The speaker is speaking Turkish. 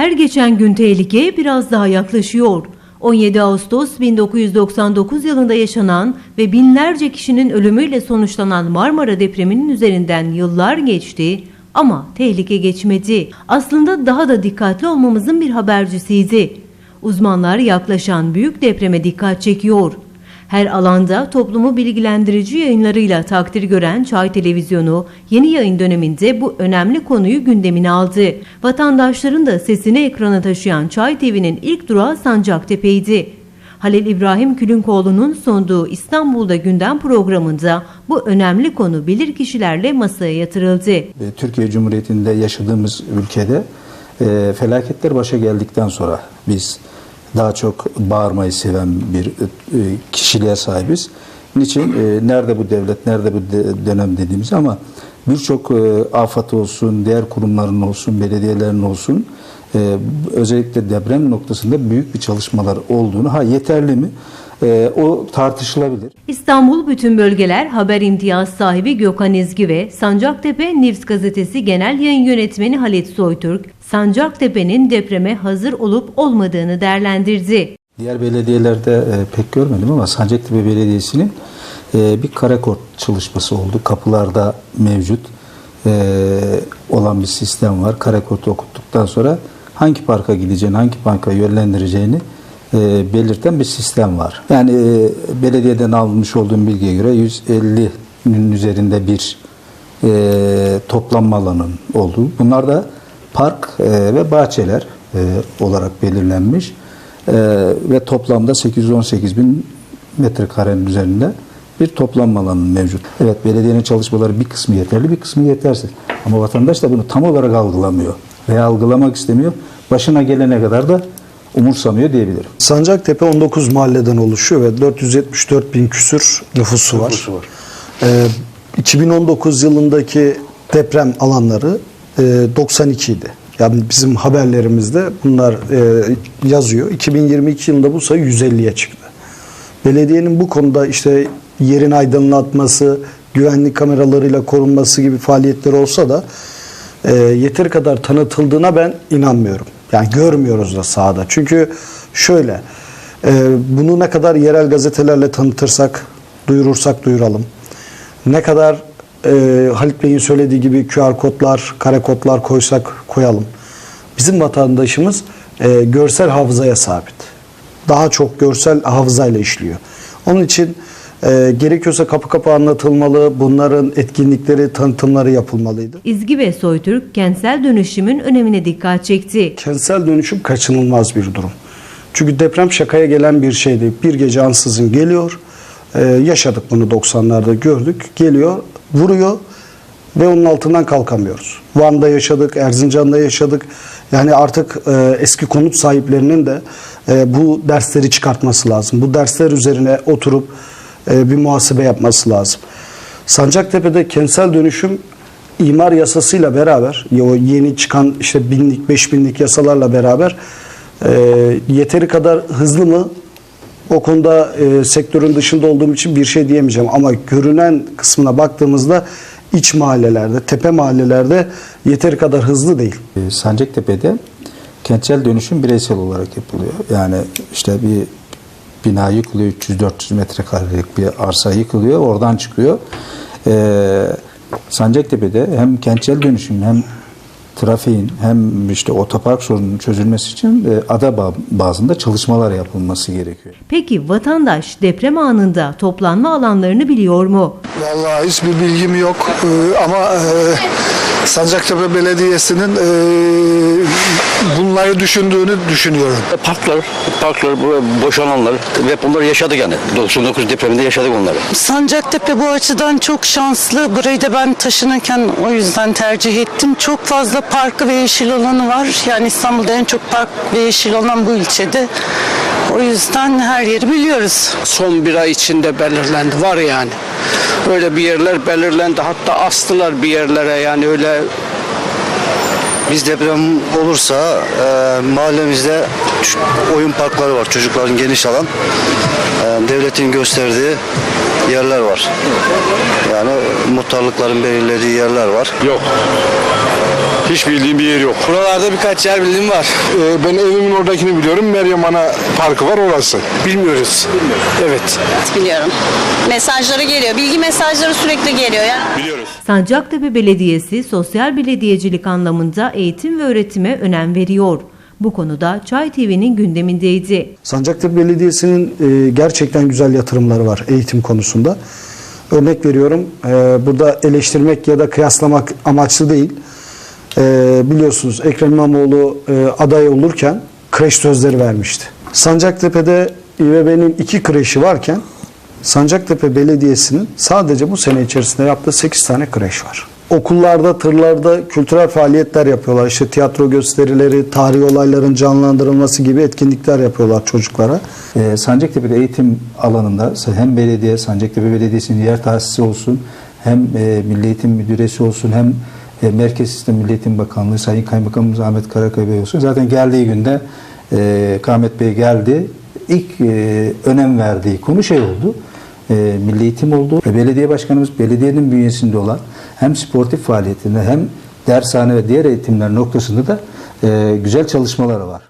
Her geçen gün tehlike biraz daha yaklaşıyor. 17 Ağustos 1999 yılında yaşanan ve binlerce kişinin ölümüyle sonuçlanan Marmara depreminin üzerinden yıllar geçti ama tehlike geçmedi. Aslında daha da dikkatli olmamızın bir habercisiydi. Uzmanlar yaklaşan büyük depreme dikkat çekiyor. Her alanda toplumu bilgilendirici yayınlarıyla takdir gören Çay Televizyonu yeni yayın döneminde bu önemli konuyu gündemine aldı. Vatandaşların da sesini ekrana taşıyan Çay TV'nin ilk durağı Sancaktepe'ydi. Halil İbrahim Külünkoğlu'nun sunduğu İstanbul'da gündem programında bu önemli konu bilir kişilerle masaya yatırıldı. E, Türkiye Cumhuriyeti'nde yaşadığımız ülkede e, felaketler başa geldikten sonra biz daha çok bağırmayı seven bir e, kişiliğe sahibiz. Niçin? E, nerede bu devlet, nerede bu dönem dediğimiz ama birçok e, afet olsun, diğer kurumların olsun, belediyelerin olsun özellikle deprem noktasında büyük bir çalışmalar olduğunu, ha yeterli mi? E, o tartışılabilir. İstanbul Bütün Bölgeler Haber İmtiyaz sahibi Gökhan Ezgi ve Sancaktepe Nivs gazetesi genel yayın yönetmeni Halit Soytürk, Sancaktepe'nin depreme hazır olup olmadığını değerlendirdi. Diğer belediyelerde e, pek görmedim ama Sancaktepe Belediyesi'nin e, bir karekod çalışması oldu. Kapılarda mevcut e, olan bir sistem var. Karekodu okuttuktan sonra hangi parka gideceğini, hangi parka yönlendireceğini belirten bir sistem var. Yani e, belediyeden almış olduğum bilgiye göre 150'nin üzerinde bir e, toplanma alanının olduğu. Bunlar da park e, ve bahçeler e, olarak belirlenmiş. E, ve toplamda 818 bin metrekarenin üzerinde bir toplanma alanı mevcut. Evet belediyenin çalışmaları bir kısmı yeterli bir kısmı yetersiz. Ama vatandaş da bunu tam olarak algılamıyor veya algılamak istemiyor. Başına gelene kadar da umursamıyor diyebilirim. Sancaktepe 19 mahalleden oluşuyor ve 474 bin küsür nüfusu var. Nüfusu var. Ee, 2019 yılındaki deprem alanları e, 92 idi. Yani bizim haberlerimizde bunlar e, yazıyor. 2022 yılında bu sayı 150'ye çıktı. Belediyenin bu konuda işte yerin aydınlatması, güvenlik kameralarıyla korunması gibi faaliyetleri olsa da e, yeteri kadar tanıtıldığına ben inanmıyorum. Yani görmüyoruz da sahada. Çünkü şöyle, e, bunu ne kadar yerel gazetelerle tanıtırsak, duyurursak duyuralım. Ne kadar e, Halit Bey'in söylediği gibi QR kodlar, kare kodlar koysak koyalım. Bizim vatandaşımız e, görsel hafızaya sabit. Daha çok görsel hafızayla işliyor. Onun için e, gerekiyorsa kapı kapı anlatılmalı, bunların etkinlikleri, tanıtımları yapılmalıydı. İzgi ve Soytürk kentsel dönüşümün önemine dikkat çekti. Kentsel dönüşüm kaçınılmaz bir durum. Çünkü deprem şakaya gelen bir şey değil. Bir gece ansızın geliyor. Ee, yaşadık bunu 90'larda gördük. Geliyor, vuruyor ve onun altından kalkamıyoruz. Van'da yaşadık, Erzincan'da yaşadık. Yani artık e, eski konut sahiplerinin de e, bu dersleri çıkartması lazım. Bu dersler üzerine oturup e, bir muhasebe yapması lazım. Sancaktepe'de kentsel dönüşüm imar yasasıyla beraber o yeni çıkan işte binlik beş binlik yasalarla beraber e, yeteri kadar hızlı mı o konuda e, sektörün dışında olduğum için bir şey diyemeyeceğim ama görünen kısmına baktığımızda iç mahallelerde tepe mahallelerde yeteri kadar hızlı değil. E, Sancaktepe'de kentsel dönüşüm bireysel olarak yapılıyor. Yani işte bir bina yıkılıyor 300-400 metrekarelik bir arsa yıkılıyor oradan çıkıyor. Ee, Sancaktepe'de hem kentsel dönüşüm hem trafiğin hem işte otopark sorununun çözülmesi için e, ada ba- bazında çalışmalar yapılması gerekiyor. Peki vatandaş deprem anında toplanma alanlarını biliyor mu? Vallahi hiçbir bilgim yok Ee, ama e, Sancaktepe Belediyesi'nin e, bunları düşündüğünü düşünüyorum. Parklar, parklar, bu boşalanlar ve bunları yaşadık yani. 99 depreminde yaşadık onları. Sancaktepe bu açıdan çok şanslı. Burayı da ben taşınırken o yüzden tercih ettim. Çok fazla parkı ve yeşil alanı var. Yani İstanbul'da en çok park ve yeşil alan bu ilçede. O yüzden her yeri biliyoruz. son bir ay içinde belirlendi. Var yani. Öyle bir yerler belirlendi. Hatta astılar bir yerlere yani öyle Biz deprem olursa e, mahallemizde oyun parkları var. Çocukların geniş alan. E, devletin gösterdiği yerler var. Yani muhtarlıkların belirlediği yerler var. Yok. Hiç bildiğim bir yer yok. Buralarda birkaç yer bildiğim var. Ee, ben evimin oradakini biliyorum. Meryem Ana Parkı var orası. Bilmiyoruz. Evet. biliyorum. Mesajları geliyor. Bilgi mesajları sürekli geliyor. Yani Biliyoruz. Sancaktepe Belediyesi sosyal belediyecilik anlamında eğitim ve öğretime önem veriyor. Bu konuda Çay TV'nin gündemindeydi. Sancaktepe Belediyesi'nin e, gerçekten güzel yatırımları var eğitim konusunda. Örnek veriyorum, e, burada eleştirmek ya da kıyaslamak amaçlı değil. E, biliyorsunuz Ekrem İmamoğlu e, aday olurken kreş sözleri vermişti. Sancaktepe'de İBB'nin iki kreşi varken Sancaktepe Belediyesi'nin sadece bu sene içerisinde yaptığı 8 tane kreş var. Okullarda, tırlarda kültürel faaliyetler yapıyorlar. İşte tiyatro gösterileri, tarihi olayların canlandırılması gibi etkinlikler yapıyorlar çocuklara. Ee, Sancaktepe'de eğitim alanında hem belediye, Sancaktepe Belediyesi'nin yer tahsisi olsun, hem e, Milli Eğitim Müdüresi olsun, hem e, Merkez Sistem Milli Eğitim Bakanlığı, Sayın Kaymakamımız Ahmet Karakaya Bey olsun. Zaten geldiği günde e, Ahmet Bey geldi. İlk e, önem verdiği konu şey oldu. E, Milli Eğitim oldu. Ve belediye başkanımız belediyenin bünyesinde olan hem sportif faaliyetinde hem dershane ve diğer eğitimler noktasında da e, güzel çalışmaları var.